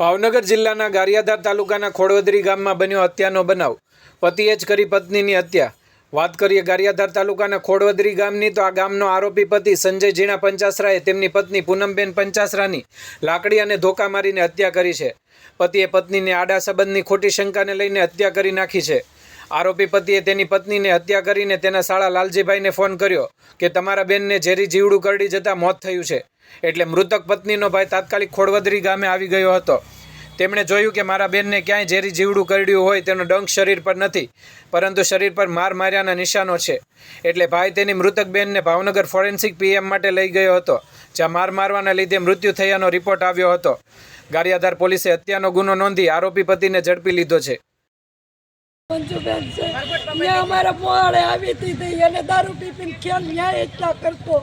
ભાવનગર જિલ્લાના ગારિયાધાર તાલુકાના ખોડવદરી ગામમાં બન્યો હત્યાનો બનાવ. પતિએ જ કરી પત્નીની હત્યા. વાત કરીએ ગારિયાધાર તાલુકાના ખોડવદરી ગામની, તો આ ગામનો આરોપી પતિ સંજય ઝીણા પંચાસરાએ તેમની પત્ની પૂનમબેન પંચાસરાની લાકડી અને ધોકા મારીને હત્યા કરી છે. પતિએ પત્નીને આડા સંબંધની ખોટી શંકાને લઈને હત્યા કરી નાખી છે. આરોપી પતિએ તેની પત્નીને હત્યા કરીને તેના શાળા લાલજીભાઈને ફોન કર્યો કે તમારા બેનને ઝેરી જીવડું કરડી જતાં મોત થયું છે. એટલે મૃતક પત્નીનો ભાઈ તાત્કાલિક ખોડવદરી ગામે આવી ગયો હતો. તેમણે જોયું કે મારા બેનને ક્યાંય ઝેરી જીવડું કરડ્યું હોય તેનો ડંખ શરીર પર નથી, પરંતુ શરીર પર માર માર્યાના નિશાનો છે. એટલે ભાઈ તેની મૃતક બેનને ભાવનગર ફોરેન્સિક પીએમ માટે લઈ ગયો હતો, જ્યાં માર મારવાના લીધે મૃત્યુ થયાનો રિપોર્ટ આવ્યો હતો. ગારિયાધાર પોલીસે હત્યાનો ગુનો નોંધી આરોપી પતિને ઝડપી લીધો છે. મંજુબેન છે. ત્યાં અમારા મોહાળે આવી હતી તે એને દારૂ પીપીને ખ્યાલ ન્યાય કરતો?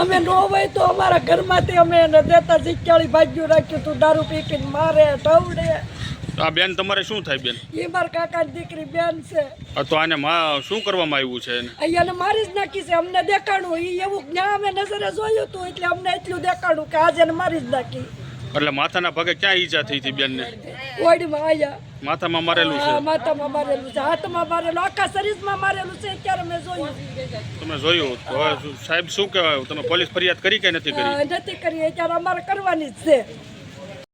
અમે ન હોય તો અમારા ઘરમાંથી અમે એને દેતા શીખ્યાળી ભાગ્યું રાખ્યું તું દારૂ પી મારે ઢવડે. આ બેન તમારે શું થાય બેન? એ મારા કાકાની દીકરી બેન છે. તો આને માં શું કરવામાં આવ્યું છે એને? અહીંયાને મારી જ નાખી છે અમને દેખાડું એ એવું જ્ઞાન અમે નજરે જોયું હતું એટલે અમને એટલું દેખાડું કે આજે મારી જ નાખી. એટલે માથાના ભાગે ક્યાં ઈજા થઈ હતી બેનને? ઓડીમાં આયા. માથામાં મારેલું છે? માથામાં મારેલું છે. હાથમાં મારેલું આખા શરીરમાં મારેલું છે. અત્યારે મેં જોયું. તમે જોયું? હવે સાહેબ શું કહેવાય? તમે પોલીસ ફરિયાદ કરી કે નથી કરી? નથી કરી. અત્યારે અમારે કરવાની જ છે.